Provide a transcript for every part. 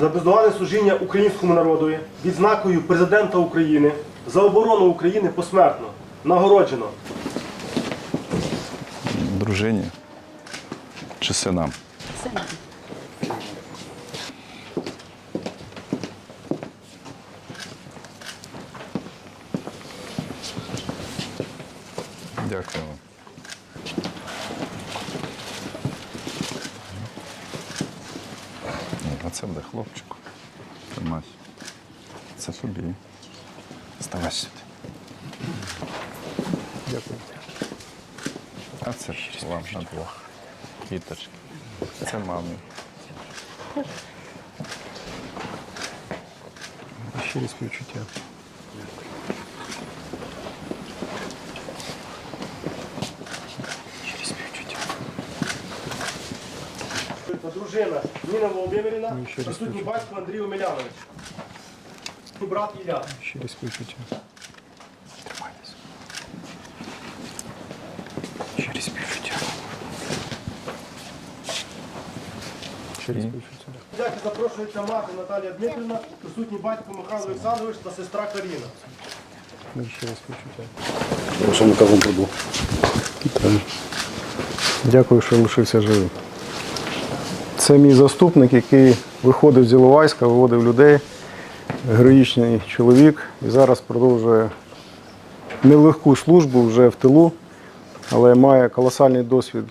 за бездоганне служіння українському народові відзнакою президента України за оборону України посмертно нагороджено Дружині чи синам? Дякую вам. А це буде хлопчику. Тримай. Це тобі. Ставай сюди. Дякую. А це ж вам на двох. Квіточки. Це мамі. Щирі співчуття. дружина Ніна Володимирівна, Ну, ще раз присутній батько Андрій Омелянович, брат Ілля. Щирі співчуття. Тримайтеся. Щирі співчуття. Щирі співчуття. Дяки запрошується мати Наталія Дмитрівна, присутній батько Михайло Олександрович та сестра Каріна. Дуже щирі співчуття. Що ми кажемо туди? Дякую, що лишився живим. Це мій заступник, який виходив з Іловайська, виводив людей. Героїчний чоловік і зараз продовжує нелегку службу вже в тилу, але має колосальний досвід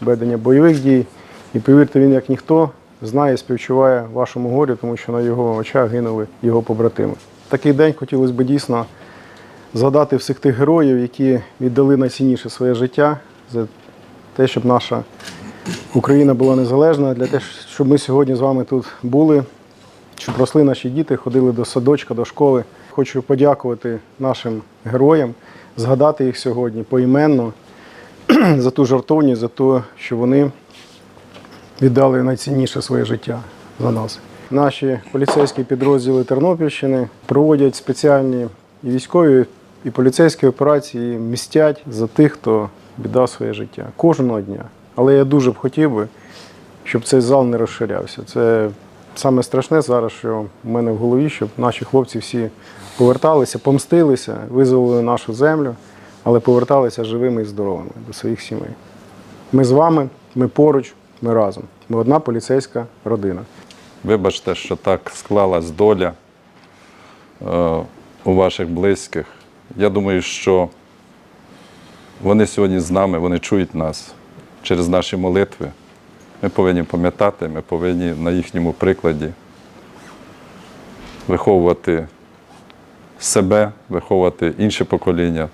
ведення бойових дій. І повірте, він, як ніхто, знає і співчуває вашому горі, тому що на його очах гинули його побратими. Такий день хотілося б дійсно згадати всіх тих героїв, які віддали найцінніше своє життя за те, щоб наша Україна була незалежна, для того, щоб ми сьогодні з вами тут були, щоб росли наші діти, ходили до садочка, до школи. Хочу подякувати нашим героям, згадати їх сьогодні поіменно за ту жартовність, за те, що вони віддали найцінніше своє життя за нас. Наші поліцейські підрозділи Тернопільщини проводять спеціальні і військові, і поліцейські операції, містять за тих, хто віддав своє життя кожного дня. Але я дуже б хотів би, щоб цей зал не розширявся. Це саме страшне зараз, що в мене в голові, щоб наші хлопці всі поверталися, помстилися, визволили нашу землю, але поверталися живими і здоровими до своїх сімей. Ми з вами, ми поруч, ми разом. Ми одна поліцейська родина. Вибачте, що так склалась доля е, у ваших близьких. Я думаю, що вони сьогодні з нами, вони чують нас через наші молитви. Ми повинні пам'ятати, ми повинні на їхньому прикладі виховувати себе, виховувати інше покоління.